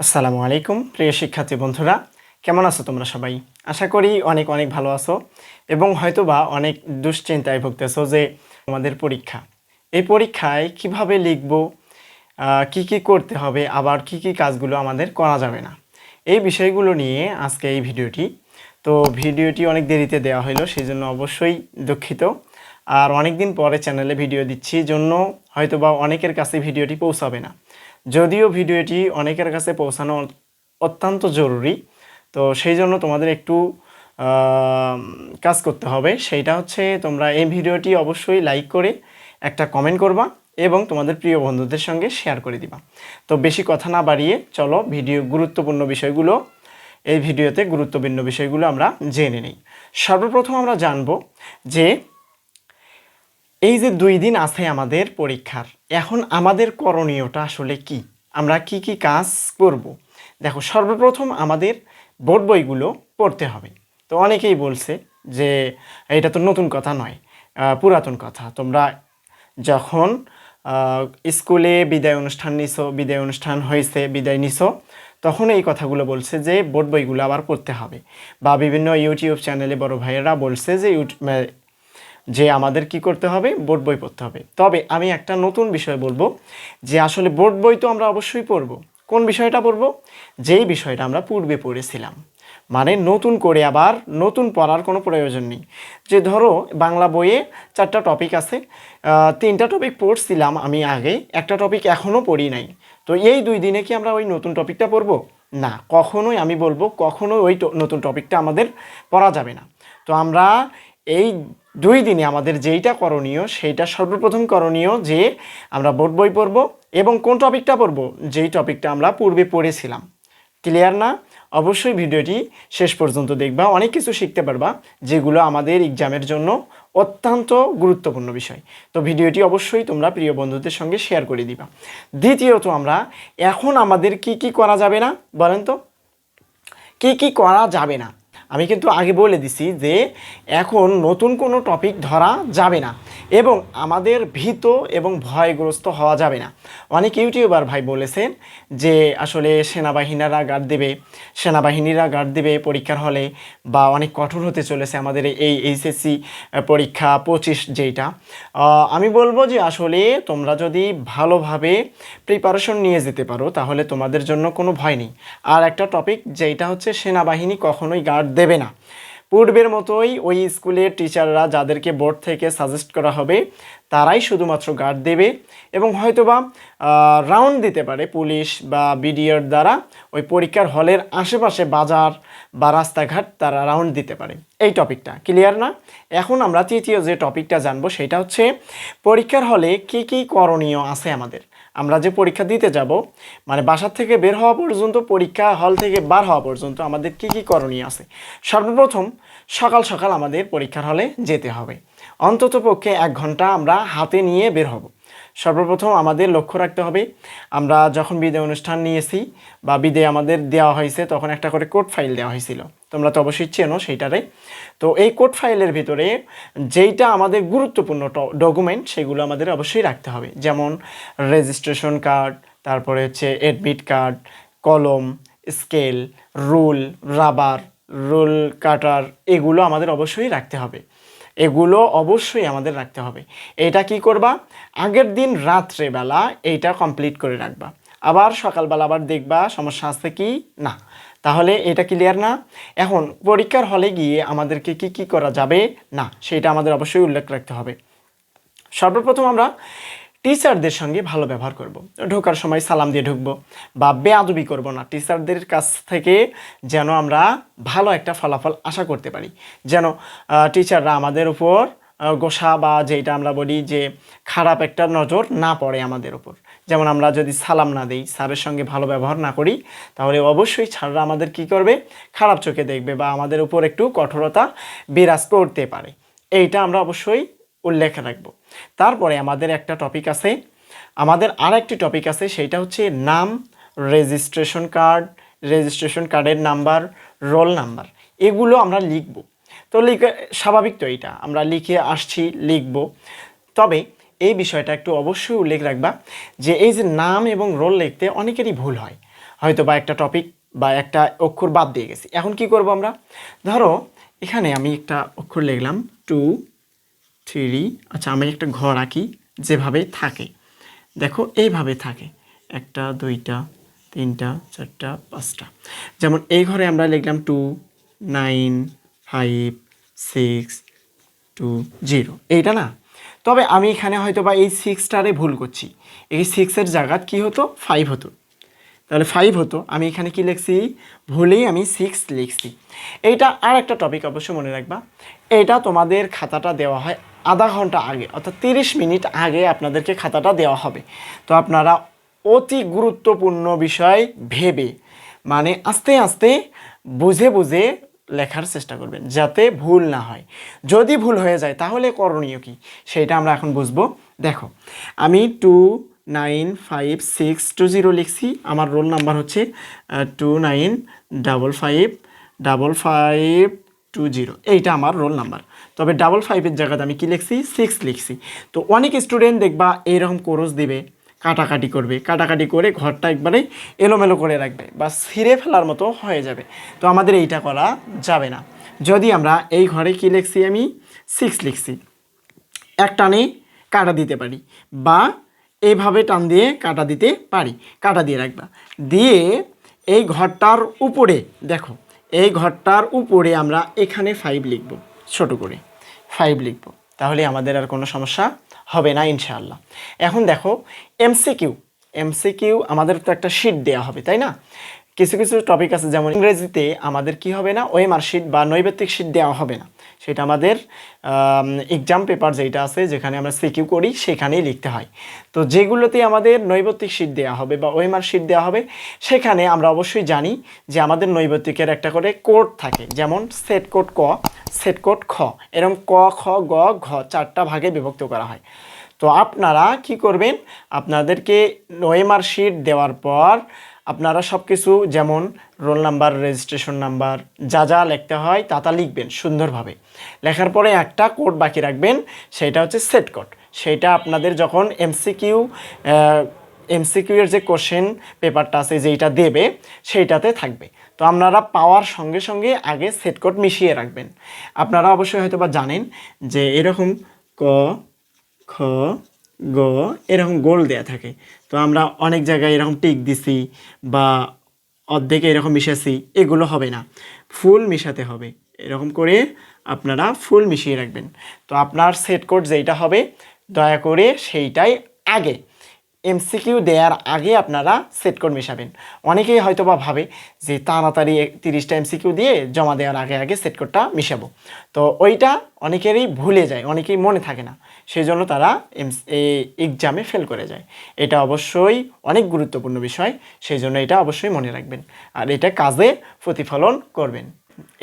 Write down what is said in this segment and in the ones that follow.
আসসালামু আলাইকুম, প্রিয় শিক্ষার্থী বন্ধুরা। কেমন আছো তোমরা সবাই? আশা করি অনেক অনেক ভালো আছো এবং হয়তোবা অনেক দুশ্চিন্তায় ভুগতেছো যে আমাদের পরীক্ষা। এই পরীক্ষায় কীভাবে লিখব কি কি করতে হবে, আবার কি কি কাজগুলো আমাদের করা যাবে না। এই বিষয়গুলো নিয়ে আজকে এই ভিডিওটি। তো ভিডিওটি অনেক দেরিতে দেওয়া হলো সেই জন্য অবশ্যই দুঃখিত। আর অনেক দিন পরে চ্যানেলে ভিডিও দিচ্ছি, জন্য হয়তোবা অনেকের কাছে ভিডিওটি পৌঁছাবে না। যদিও ভিডিওটি অনেকের কাছে পৌঁছানো অত্যন্ত জরুরি, তো সেই জন্য তোমাদের একটু কাজ করতে হবে। সেইটা হচ্ছে তোমরা এই ভিডিওটি অবশ্যই লাইক করে একটা কমেন্ট করবা এবং তোমাদের প্রিয় বন্ধুদের সঙ্গে শেয়ার করে দিবা। তো বেশি কথা না বাড়িয়ে চলো ভিডিও, গুরুত্বপূর্ণ বিষয়গুলো, এই ভিডিওতে গুরুত্বপূর্ণ বিষয়গুলো আমরা জেনে নিই। সর্বপ্রথম আমরা জানব যে এই যে দুই দিন আছে আমাদের পরীক্ষার এখন আমাদের করণীয়টা আসলে কি? আমরা কি কি কাজ করব? দেখো, সর্বপ্রথম আমাদের বোর্ড বইগুলো পড়তে হবে। তো অনেকেই বলছে যে, এটা তো নতুন কথা নয় পুরাতন কথা। তোমরা যখন স্কুলে বিদায় অনুষ্ঠান নিছো, বিদায় অনুষ্ঠান হয়েছে, বিদায় নিছো, তখন এই কথাগুলো বলছে যে, বোর্ড বইগুলো আবার পড়তে হবে। বা বিভিন্ন ইউটিউব চ্যানেলে বড় ভাইয়েরা বলছে যে যে আমাদের কি করতে হবে? বোর্ড বই পড়তে হবে। তবে আমি একটা নতুন বিষয় বলব, যে আসলে বোর্ড বই তো আমরা অবশ্যই পড়ব। কোন বিষয়টা পড়ব? যেই বিষয়টা আমরা পূর্বে পড়েছিলাম। মানে নতুন করে আবার নতুন পড়ার কোনো প্রয়োজন নেই। যে ধরো, বাংলা বইয়ে চারটা টপিক আছে। তিনটা টপিক পড়ছিলাম আমি আগে, একটা টপিক এখনও পড়ি নাই। তো এই দুই দিনে কি আমরা ওই নতুন টপিকটা পড়ব? না, কখনোই আমি বলব কখনোই ওই নতুন টপিকটা আমাদের পড়া যাবে না। তো আমরা এই দুই দিনে আমাদের যেইটা করণীয়, সেইটা সর্বপ্রথম করণীয় যে আমরা বোর্ড বই পড়ব এবং কোন টপিকটা পড়ব? যেই টপিকটা আমরা পূর্বে পড়েছিলাম। ক্লিয়ার না? অবশ্যই ভিডিওটি শেষ পর্যন্ত দেখবা, অনেক কিছু শিখতে পারবা, যেগুলো আমাদের এক্সামের জন্য অত্যন্ত গুরুত্বপূর্ণ বিষয়। তো ভিডিওটি অবশ্যই তোমরা প্রিয় বন্ধুদের সঙ্গে শেয়ার করে দিবা। দ্বিতীয়ত আমরা, এখন আমাদের কি কি করা যাবে না? বলেন তো। কি কি করা যাবে না? আমি কিন্তু আগে বলে দিছি যে এখন নতুন কোনো টপিক ধরা যাবে না এবং আমাদের ভীত এবং ভয়গ্রস্ত হওয়া যাবে না। অনেক ইউটিউবার ভাই বলেছেন যে আসলে সেনাবাহিনীরা গার্ড দেবে, সেনাবাহিনীরা গার্ড দেবে পরীক্ষার হলে বা অনেক কঠোর হতে চলেছে আমাদের এই এইচএসসি পরীক্ষা পঁচিশ যেইটা। আমি বলব যে আসলে তোমরা যদি ভালোভাবে প্রিপারেশন নিয়ে যেতে পারো তাহলে তোমাদের জন্য কোনো ভয় নেই। আর একটা টপিক যেটা হচ্ছে সেনাবাহিনী কখনোই গার্ড দেবে না। পূর্বের মতোই ওই স্কুলের টিচাররা যাদেরকে বোর্ড থেকে সাজেস্ট করা হবে, তারাই শুধুমাত্র গার্ড দেবে এবং হয়তোবা রাউন্ড দিতে পারে পুলিশ বা বিডিআর দ্বারা ওই পরীক্ষার হলের আশেপাশে বাজার বা রাস্তাঘাট তারা রাউন্ড দিতে পারে। এই টপিকটা ক্লিয়ার না? এখন আমরা তৃতীয় যে টপিকটা জানব সেটা হচ্ছে পরীক্ষার হলে কি কি করণীয় আছে আমাদের? আমরা যে পরীক্ষা দিতে যাব মানে বাসার থেকে বের হওয়া পর্যন্ত, পরীক্ষা হল থেকে বার হওয়া পর্যন্ত আমাদের কি কি করণীয় আছে? সর্বপ্রথম সকাল সকাল আমাদের পরীক্ষার হলে যেতে হবে। অন্তত পক্ষে এক ঘণ্টা আমরা হাতে নিয়ে বের হব। সর্বপ্রথম আমাদের লক্ষ্য রাখতে হবে, আমরা যখন বিদায় অনুষ্ঠান নিয়েছি বা বিদায় আমাদের দেওয়া হয়েছে, তখন একটা করে কোড ফাইল দেওয়া হয়েছিল। তোমরা তো অবশ্যই চেনো সেইটারে। তো এই কোড ফাইলের ভিতরে যেইটা আমাদের গুরুত্বপূর্ণ ডকুমেন্ট, সেগুলো আমাদের অবশ্যই রাখতে হবে। যেমন রেজিস্ট্রেশন কার্ড তারপরে হচ্ছে এডমিট কার্ড কলম scale rule rubber rule cutter এগুলো আমাদের অবশ্যই রাখতে হবে। এগুলো অবশ্যই আমাদের রাখতে হবে। এটা কি করবা? আগের দিন রাত্রেবেলা এইটা কমপ্লিট করে রাখবা। আবার সকালবেলা আবার দেখবা সমস্যা আছে কি? না। তাহলে এটা ক্লিয়ার না? এখন পরীক্ষার হলে গিয়ে আমাদেরকে কি কি করা যাবে? না। সেটা আমাদের অবশ্যই উল্লেখ রাখতে হবে। সর্বপ্রথম আমরা টিচারদের সঙ্গে ভালো ব্যবহার করব। ঢোকার সময় সালাম দিয়ে ঢুকবো বা বেয়াদবি করব না। টিচারদের কাছ থেকে যেন আমরা ভালো একটা ফলাফল আশা করতে পারি। যেন টিচাররা আমাদের উপর গোসা বা যেটা আমরা বলি যে খারাপ একটা নজর না পড়ে আমাদের উপর। যেমন আমরা যদি সালাম না দিই, স্যারের সঙ্গে ভালো ব্যবহার না করি, তাহলে অবশ্যই স্যাররা আমাদের কি করবে? খারাপ চোখে দেখবে বা আমাদের উপর একটু কঠোরতা বিরাজ করতে পারে। এইটা আমরা অবশ্যই উল্লেখ রাখব। তারপরে আমাদের একটা টপিক আছে, আমাদের আর একটি টপিক আছে সেইটা হচ্ছে নাম রেজিস্ট্রেশন কার্ড রেজিস্ট্রেশন কার্ডের নাম্বার রোল নাম্বার এগুলো আমরা লিখব। তো লিখে, স্বাভাবিক তো এইটা আমরা লিখে আসছি, লিখব। তবে এই বিষয়টা একটু অবশ্যই উল্লেখ রাখবা যে এই যে নাম এবং রোল লিখতে অনেকেরই ভুল হয়। হয়তো বা একটা টপিক বা একটা অক্ষর বাদ দিয়ে গেছি। এখন কি করব আমরা? ধরো, এখানে আমি একটা অক্ষর লিখলাম টু থ্রি আচ্ছা আমি একটা ঘর আঁকি যেভাবে থাকে। দেখো, এইভাবে থাকে। একটা, দুইটা, তিনটা, চারটা, পাঁচটা। যেমন এই ঘরে আমরা লিখলাম two nine five six two zero এইটা না? তবে আমি এখানে হয়তো বা এই সিক্সটারে ভুল করছি। এই সিক্সের জায়গাত কি হতো? ফাইভ হতো। তাহলে ফাইভ হতো। আমি এখানে কি লিখছি? ভুলেই আমি সিক্স লিখছি। এইটা আর একটা টপিক অবশ্যই মনে রাখবা। এইটা তোমাদের খাতাটা দেওয়া হয় আধা ঘণ্টা আগে, অর্থাৎ তিরিশ মিনিট আগে আপনাদেরকে খাতাটা দেওয়া হবে। তো আপনারা অতি গুরুত্বপূর্ণ বিষয় ভেবে মানে আস্তে আস্তে বুঝে বুঝে লেখার চেষ্টা করবেন, যাতে ভুল না হয়। যদি ভুল হয়ে যায়, তাহলে করণীয় কি? সেটা আমরা এখন বুঝব। দেখো, আমি two nine five six two zero লিখছি, আমার রোল নাম্বার হচ্ছে two nine double five double five two zero এইটা আমার রোল নাম্বার তবে ডাবল ফাইভের জায়গাতে আমি কি লিখছি? সিক্স লিখছি। তো অনেক স্টুডেন্ট দেখবা এইরকম কোর্স দিবে, কাটাকাটি করবে, কাটাকাটি করে ঘরটা একবারে এলোমেলো করে রাখবে বা ছিঁড়ে ফেলার মতো হয়ে যাবে। তো আমাদের এইটা করা যাবে না। যদি আমরা এই ঘরে কি লিখছি আমি? সিক্স লিখছি। এক টানে কাটা দিতে পারি বা এইভাবে টান দিয়ে কাটা দিতে পারি। কাটা দিয়ে রাখবা। দিয়ে এই ঘরটার উপরে, দেখো, এই ঘরটার উপরে আমরা এখানে ফাইভ লিখব। ছোট করি ফাইভ লিখব। তাহলে আমাদের আর কোনো সমস্যা হবে না ইনশাআল্লাহ। এখন দেখো এমসিকিউ এমসিকিউ আমাদের তো একটা শিট দেওয়া হবে, তাই না? কিছু কিছু টপিক আছে যেমন ইংরেজিতে আমাদের কি হবে না ওএমআর শিট বা নৈবেত্তিক শিট দেওয়া হবে না। সেটা আমাদের এক্সাম পেপার যেটা আছে, যেখানে আমরা সিকিউ করি, সেখানেই লিখতে হয়। তো যেগুলোতে আমাদের নৈবত্তিক শিট দেওয়া হবে বা ওএমআর শিট দেওয়া হবে, সেখানে আমরা অবশ্যই জানি যে আমাদের নৈবত্তিকের একটা করে কোড থাকে, যেমন সেট কোড ক সেট কোড খ। এরকম ক, খ, গ, ঘ চারটা ভাগে বিভক্ত করা হয়। তো আপনারা কি করবেন? আপনাদেরকে ওএমআর শিট দেওয়ার পর আপনারা সব কিছু যেমন রোল নাম্বার, রেজিস্ট্রেশন নাম্বার, যা যা লিখতে হয় তা তা লিখবেন সুন্দরভাবে। লেখার পরে একটা কোড বাকি রাখবেন, সেটা হচ্ছে সেট কোড সেটা আপনাদের যখন এমসিকিউ এমসিকিউ এর যে কোশ্চেন পেপারটা আছে, যেইটা দেবে, সেইটাতে থাকবে। তো আপনারা পাওয়ার সঙ্গে সঙ্গে আগে সেট কোড মিশিয়ে রাখবেন। আপনারা অবশ্যই হয়তো বা জানেন যে এরকম ক, খ গ এরকম গোল দেয়া থাকে। তো আমরা অনেক জায়গায় এরকম টিক দিছি বা অর্ধেকে এরকম মিশাছি এগুলো হবে না। ফুল মিশাতে হবে। এরকম করে আপনারা ফুল মিশিয়ে রাখবেন। তো আপনার সেট কোড যেইটা হবে, দয়া করে সেইটাই আগে। এমসিকিউ দেওয়ার আগে আপনারা সেট কোড মেশাবেন অনেকেই হয়তো বা ভাবে যে তাড়াতাড়ি তিরিশটা এমসিকিউ দিয়ে জমা দেওয়ার আগে আগে সেট কোডটা মিশাবো। তো ওইটা অনেকেরই ভুলে যায়, অনেকেই মনে থাকে না। সেই জন্য তারা এক্সামে ফেল করে যায়। এটা অবশ্যই অনেক গুরুত্বপূর্ণ বিষয় সেই জন্য এটা অবশ্যই মনে রাখবেন। আর এটা কাজে প্রতিফলন করবেন।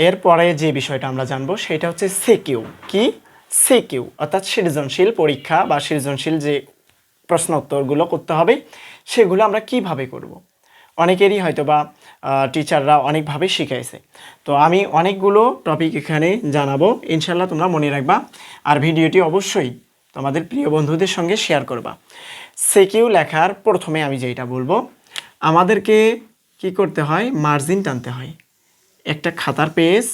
এরপরে যে বিষয়টা আমরা জানব, সেটা হচ্ছে সিকিউ। কি? সিকিউ, অর্থাৎ সৃজনশীল পরীক্ষা বা সৃজনশীল যে প্রশ্ন উত্তরগুলো করতে হবে, সেগুলো আমরা কীভাবে করব। অনেকেরই হয়তো বা টিচাররা অনেকভাবে শিখাইছে। তো আমি অনেকগুলো টপিক এখানে জানাব ইনশাল্লাহ তোমরা মনে রাখবা আর ভিডিওটি অবশ্যই তোমাদের প্রিয় বন্ধুদের সঙ্গে শেয়ার করবা। সেকিউ লেখার প্রথমে আমি যেটা বলব, আমাদেরকে কি করতে হয় মার্জিন টানতে হয়। একটা খাতার পেজ,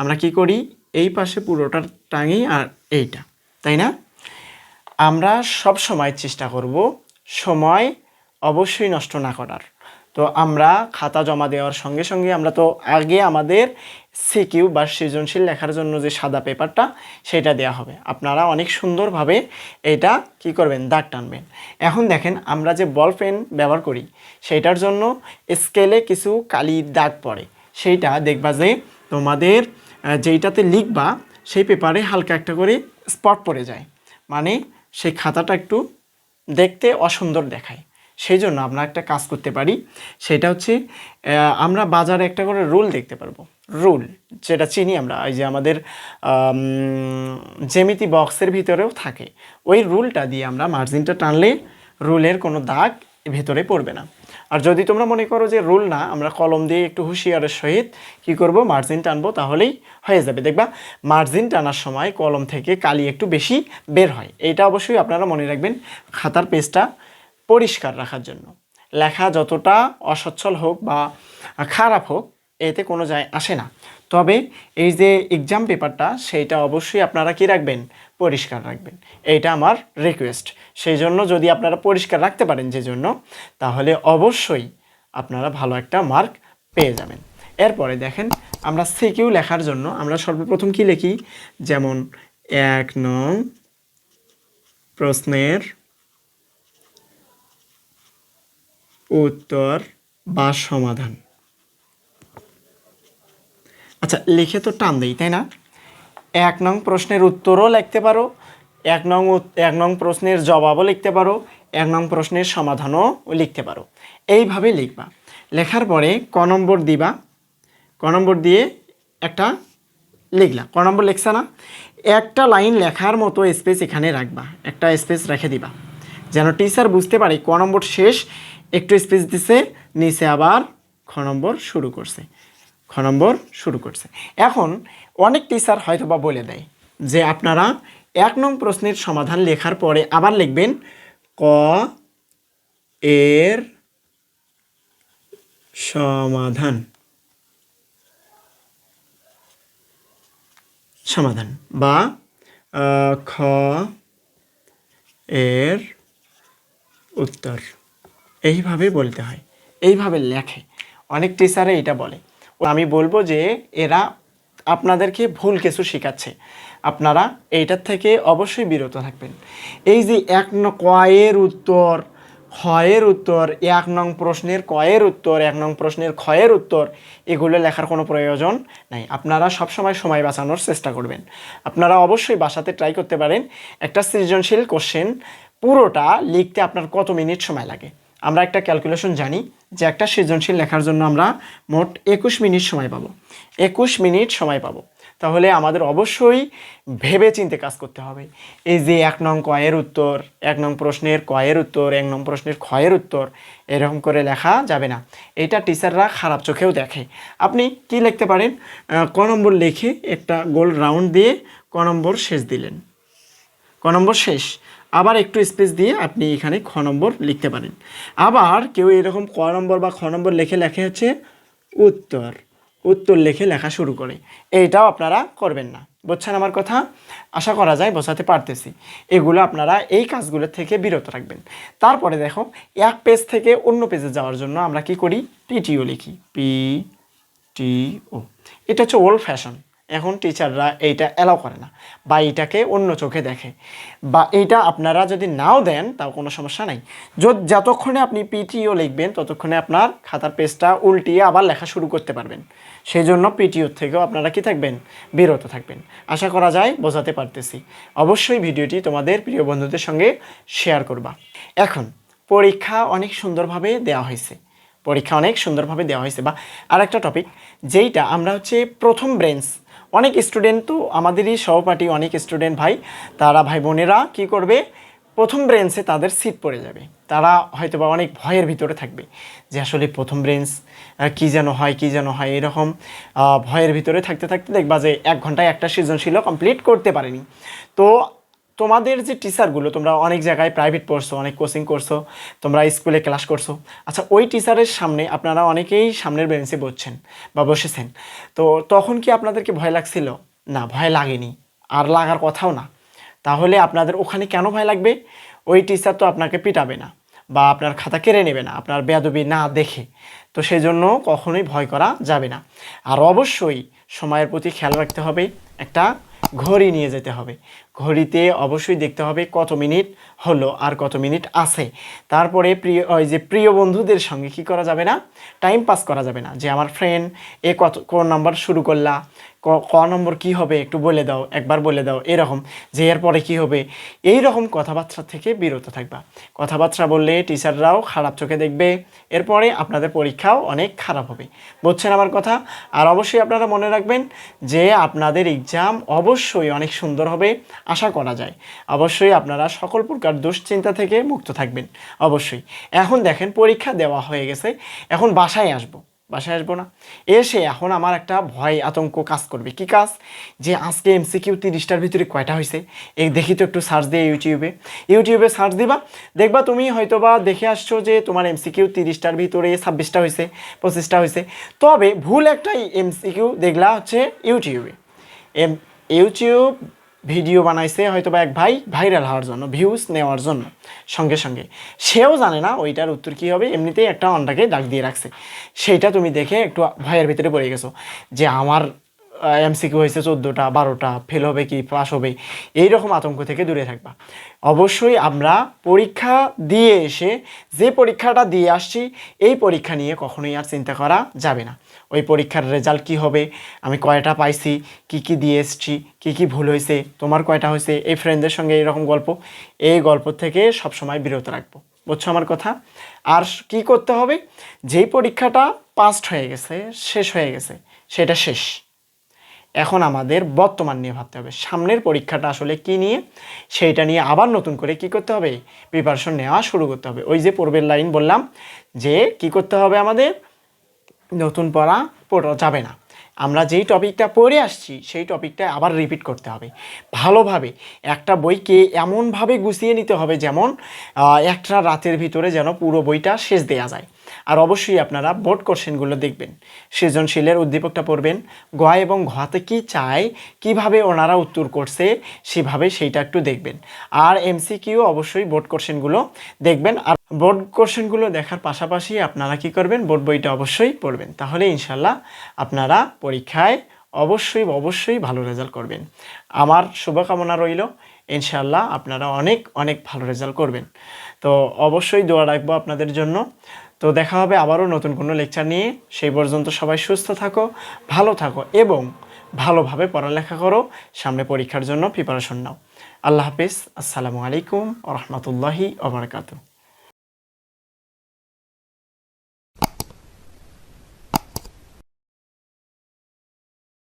আমরা কি করি, এই পাশে পুরোটা টাঙি আর এইটা, তাই না? আমরা সব সময় চেষ্টা করব সময় অবশ্যই নষ্ট না করার। তো আমরা খাতা জমা দেওয়ার সঙ্গে সঙ্গে আমরা তো আগে আমাদের সিকিউ বা সৃজনশীল লেখার জন্য যে সাদা পেপারটা, সেটা দেওয়া হবে। আপনারা অনেক সুন্দরভাবে এটা কি করবেন, দাগ টানবেন। এখন দেখেন আমরা যে বল পেন ব্যবহার করি, সেটার জন্য স্কেলে কিছু কালি দাগ পড়ে। সেইটা দেখবা যে তোমাদের যেইটাতে লিখবা, সেই পেপারে হালকা একটা করে স্পট পড়ে যায়। মানে সেই খাতাটা একটু দেখতে অসুন্দর দেখায়। সেই জন্য আমরা একটা কাজ করতে পারি। সেটা হচ্ছে আমরা বাজারে একটা করে রুল দেখতে পারব। রুল, যেটা চিনি আমরা, এই যে আমাদের জেমিতি বক্সের ভিতরেও থাকে। ওই রুলটা দিয়ে আমরা মার্জিনটা টানলে রুলের কোনো দাগ ভেতরে পড়বে না। আর যদি তোমরা মনে করো যে রুল না, আমরা কলম দিয়ে একটু হুঁশিয়ারের সহিত কি করব? মার্জিন টানবো, তাহলেই হয়ে যাবে। দেখবা, মার্জিন টানার সময় কলম থেকে কালি একটু বেশি বের হয়। এটা অবশ্যই আপনারা মনে রাখবেন খাতার পেজটা পরিষ্কার রাখার জন্য। লেখা যতটা অসচ্ছল হোক বা খারাপ হোক, এতে কোনো যায় আসে না। তবে এই যে এক্সাম পেপারটা সেইটা অবশ্যই আপনারা কি রাখবেন? পরিষ্কার রাখবেন। এইটা আমার রিকোয়েস্ট সেই জন্য যদি আপনারা পরিষ্কার রাখতে পারেন যে জন্য, তাহলে অবশ্যই আপনারা ভালো একটা মার্ক পেয়ে যাবেন। এরপরে দেখেন, আমরা সিকিউ লেখার জন্য আমরা সর্বপ্রথম কি লিখি? যেমন এক নং প্রশ্নের উত্তর বা সমাধান। আচ্ছা লিখে তো টান দেই, তাই না? এক নং প্রশ্নের উত্তরও লিখতে পারো, এক নং এক নং প্রশ্নের জবাবও লিখতে পারো, এক নং প্রশ্নের সমাধানও লিখতে পারো। এইভাবে লিখবা। লেখার পরে ক নম্বর দিবা। ক নম্বর দিয়ে একটা লিখলা। ক নম্বর লিখছা না? একটা লাইন লেখার মতো স্পেস এখানে রাখবা। একটা স্পেস রেখে দিবা। যেন টিচার বুঝতে পারে ক নম্বর শেষ, একটু স্পেস দিছে, নিচে আবার খ নম্বর শুরু করছে। খ নম্বর শুরু করছে। এখন অনেক টিচার হয়তো বা বলে দেয় যে আপনারা এক নং প্রশ্নের সমাধান লেখার পরে আবার লিখবেন ক এর সমাধান। সমাধান বা খ এর উত্তর। এইভাবে বলতে হয়। এইভাবে লেখে। অনেক টিচারে এটা বলে। আমি বলব যে এরা আপনাদেরকে ভুল কিছু শেখাচ্ছে। আপনারা এইটার থেকে অবশ্যই বিরত থাকবেন। এই যে এক ন, কয়ের উত্তর, ক্ষয়ের উত্তর, এক নং প্রশ্নের কয়ের উত্তর, এক নং প্রশ্নের ক্ষয়ের উত্তর, এগুলো লেখার কোনো প্রয়োজন নাই। আপনারা সবসময় সময় বাঁচানোর চেষ্টা করবেন। আপনারা অবশ্যই বাসাতে ট্রাই করতে পারেন। একটা সৃজনশীল কোশ্চেন পুরোটা লিখতে আপনার কত মিনিট সময় লাগে? আমরা একটা ক্যালকুলেশন জানি যে একটা সৃজনশীল লেখার জন্য আমরা মোট একুশ মিনিট সময় পাবো। একুশ মিনিট সময় পাবো। তাহলে আমাদের অবশ্যই ভেবে চিন্তে কাজ করতে হবে। এই যে এক নং কয়ের উত্তর, এক নং প্রশ্নের কয়ের উত্তর, এক নং প্রশ্নের ক্ষয়ের উত্তর, এরকম করে লেখা যাবে না। এটা টিচাররা খারাপ চোখেও দেখে। আপনি কি লিখতে পারেন? ক নম্বর লিখে একটা গোল রাউন্ড দিয়ে ক নম্বর শেষ দিলেন। ক নম্বর শেষ। আবার একটু স্পেস দিয়ে আপনি এখানে খ নম্বর লিখতে পারেন। আবার কেউ এরকম ক নম্বর বা খ নম্বর লিখে লেখে হচ্ছে উত্তর। উত্তর লিখে লেখা শুরু করে। এইটাও আপনারা করবেন না। বুঝছেন আমার কথা? আশা করা যায় বোঝাতে পারতেছি। এগুলো আপনারা এই কাজগুলো থেকে বিরত রাখবেন। তারপরে দেখো, এক পেজ থেকে অন্য পেজে যাওয়ার জন্য আমরা কি করি? পিটিও লিখি। পি টি ও এটা হচ্ছে ওল্ড ফ্যাশন এখন টিচাররা এইটা অ্যালাউ করে না বা এইটাকে অন্য চোখে দেখে বা এইটা আপনারা যদি নাও দেন, তাও কোনো সমস্যা নাই। যত- যতক্ষণে আপনি পিটিও লিখবেন, ততক্ষণে আপনার খাতার পেজটা উল্টিয়ে আবার লেখা শুরু করতে পারবেন। সেই জন্য পিটিওর থেকেও আপনারা কি থাকবেন? বিরত থাকবেন। আশা করা যায়, বোঝাতে পারতেছি। অবশ্যই ভিডিওটি তোমাদের প্রিয় বন্ধুদের সঙ্গে শেয়ার করবা। এখন, পরীক্ষা অনেক সুন্দরভাবে দেওয়া হয়েছে। পরীক্ষা অনেক সুন্দরভাবে দেওয়া হয়েছে বা আরেকটা টপিক যেইটা আমরা হচ্ছে প্রথম ব্রেঞ্চ অনেক স্টুডেন্ট তো আমাদেরই সহপাঠী, অনেক স্টুডেন্ট ভাই, তারা ভাই বোনেরা কি করবে? প্রথম ব্রেঞ্চে তাদের সিট পড়ে যাবে। তারা হয়তো বা অনেক ভয়ের ভিতরে থাকবে যে আসলে প্রথম ব্রেঞ্চ কি যেন হয়, কি যেন হয়, এরকম ভয়ের ভিতরে থাকতে থাকতে দেখবা যে এক ঘন্টায় একটা সৃজনশীল কমপ্লিট করতে পারেনি। তো তোমাদের যে টিচারগুলো তোমরা অনেক জায়গায় প্রাইভেট পড়ছো, অনেক কোচিং করছ, তোমরা স্কুলে ক্লাস করছ। আচ্ছা ওই টিচারের সামনে আপনারা অনেকেই সামনের বেঞ্চে বসছেন বা বসেছেন। তো তখন কি আপনাদেরকে ভয় লাগছিল? না, ভয় লাগেনি। আর লাগার কথাও না। তাহলে আপনাদের ওখানে কেন ভয় লাগবে? ওই টিচার তো আপনাকে পিটাবে না বা আপনার খাতা কেড়ে নেবে না, আপনার বেয়াদবি না দেখে। তো সেই জন্য কখনোই ভয় করা যাবে না। আর অবশ্যই সময়ের প্রতি খেয়াল রাখতে হবে একটা ঘড়ি নিয়ে যেতে হবে। ঘড়িতে অবশ্যই দেখতে হবে কত মিনিট হলো আর কত মিনিট আছে। তারপরে প্রিয় ওই যে প্রিয় বন্ধুদের সঙ্গে কি করা যাবে না? টাইম পাস করা যাবে না। যে আমার ফ্রেন্ড এ কত কোন নাম্বার শুরু করলা? ক- নম্বর কি হবে একটু বলে দাও, একবার বলে দাও, এরকম, যে এরপরে কি হবে? এই রকম কথাবার্তা থেকে বিরত থাকবা। কথাবার্তা বললে টিচাররাও খারাপ চোখে দেখবে, এরপরে আপনাদের পরীক্ষাও অনেক খারাপ হবে। বুঝছেন আমার কথা? আর অবশ্যই আপনারা মনে রাখবেন যে আপনাদের এক্সাম অবশ্যই অনেক সুন্দর হবে, আশা করা যায়। অবশ্যই আপনারা সকল প্রকার দুশ্চিন্তা থেকে মুক্ত থাকবেন, অবশ্যই। এখন দেখেন পরীক্ষা দেওয়া হয়ে গেছে, এখন বাসায় আসব। বাসায় আসব না। এসে এখন আমার একটা ভয়, আতঙ্ক কাজ করবে। কি কাজ? যে আজকে এমসিকিউ তিরিশটার ভিতরে কয়টা হয়েছে? এই দেখি তো একটু সার্চ দিয়ে ইউটিউবে ইউটিউবে সার্চ দিবা, দেখবা তুমি হয়তো বা দেখে আসছো যে তোমার এমসিকিউ তিরিশটার ভিতরে ছাব্বিশটা হয়েছে, পঁচিশটা হয়েছে। তবে ভুল একটা এমসিকিউ দেখলা হচ্ছে ইউটিউবে এম ইউটিউব ভিডিও বানাইছে হয়তো বা এক ভাই ভাইরাল হওয়ার জন্য ভিউজ নেওয়ার জন্য। সঙ্গে সঙ্গে। সেও জানে না ওইটার উত্তর কী হবে, এমনিতেই একটা অন্ডাকে ডাক দিয়ে রাখছে। সেইটা তুমি দেখে একটু ভয়ের ভিতরে পড়ে গেছো যে আমার এমসিকিউ হয়েছে চোদ্দোটা, বারোটা ফেল হবে কি পাস হবে এই রকম আতঙ্ক থেকে দূরে থাকবা। অবশ্যই আমরা পরীক্ষা দিয়ে এসে যে পরীক্ষাটা দিয়ে আসছি, এই পরীক্ষা নিয়ে কখনোই আর চিন্তা করা যাবে না। ওই পরীক্ষার রেজাল্ট কি হবে, আমি কয়টা পাইছি, কি কি দিয়ে এসছি, কি কি ভুল হয়েছে, তোমার কয়টা হয়েছে, এই ফ্রেন্ডদের সঙ্গে এইরকম গল্প, এই গল্প থেকে সবসময় বিরত রাখব। বুঝছ আমার কথা? আর কি করতে হবে, যেই পরীক্ষাটা পাস্ট হয়ে গেছে, শেষ হয়ে গেছে, সেটা শেষ। এখন আমাদের বর্তমান নিয়ে ভাবতে হবে। সামনের পরীক্ষাটা আসলে কি নিয়ে? সেইটা নিয়ে আবার নতুন করে কি করতে হবে? প্রিপারেশন নেওয়া শুরু করতে হবে। ওই যে পূর্বের লাইন বললাম যে কি করতে হবে আমাদের? নতুন পড়া পড়া যাবে না। আমরা যেই টপিকটা পড়ে আসছি, সেই টপিকটা আবার রিপিট করতে হবে। ভালোভাবে একটা বইকে এমনভাবে গুছিয়ে নিতে হবে যেমন একটা রাতের ভিতরে যেন পুরো বইটা শেষ দেয়া যায়। আর অবশ্যই আপনারা বোর্ড কোশ্চেনগুলো দেখবেন। সৃজনশীলের উদ্দীপকটা পড়বেন গ এবং ঘতে কি চায়, কীভাবে ওনারা উত্তর করছে, সেভাবে সেইটা একটু দেখবেন। আর এমসিকিউ অবশ্যই বোর্ড কোশ্চেনগুলো দেখবেন। আর বোর্ড কোশ্চেনগুলো দেখার পাশাপাশি আপনারা কি করবেন বোর্ড বইটা অবশ্যই পড়বেন। তাহলে ইনশাল্লাহ আপনারা পরীক্ষায় অবশ্যই অবশ্যই ভালো রেজাল্ট করবেন। আমার শুভকামনা রইল। ইনশাল্লাহ আপনারা অনেক অনেক ভালো রেজাল্ট করবেন। তো অবশ্যই দোয়া রাখব আপনাদের জন্য। তো দেখা হবে আবারও নতুন কোনো লেকচার নিয়ে। সেই পর্যন্ত সবাই সুস্থ থাকো, ভালো থাকো এবং ভালোভাবে পড়ালেখা করো। সামনে পরীক্ষার জন্য প্রিপারেশন নাও। আল্লাহ হাফিজ। আসসালামু আলাইকুম রহমতুল্লাহি ওবরাকাতু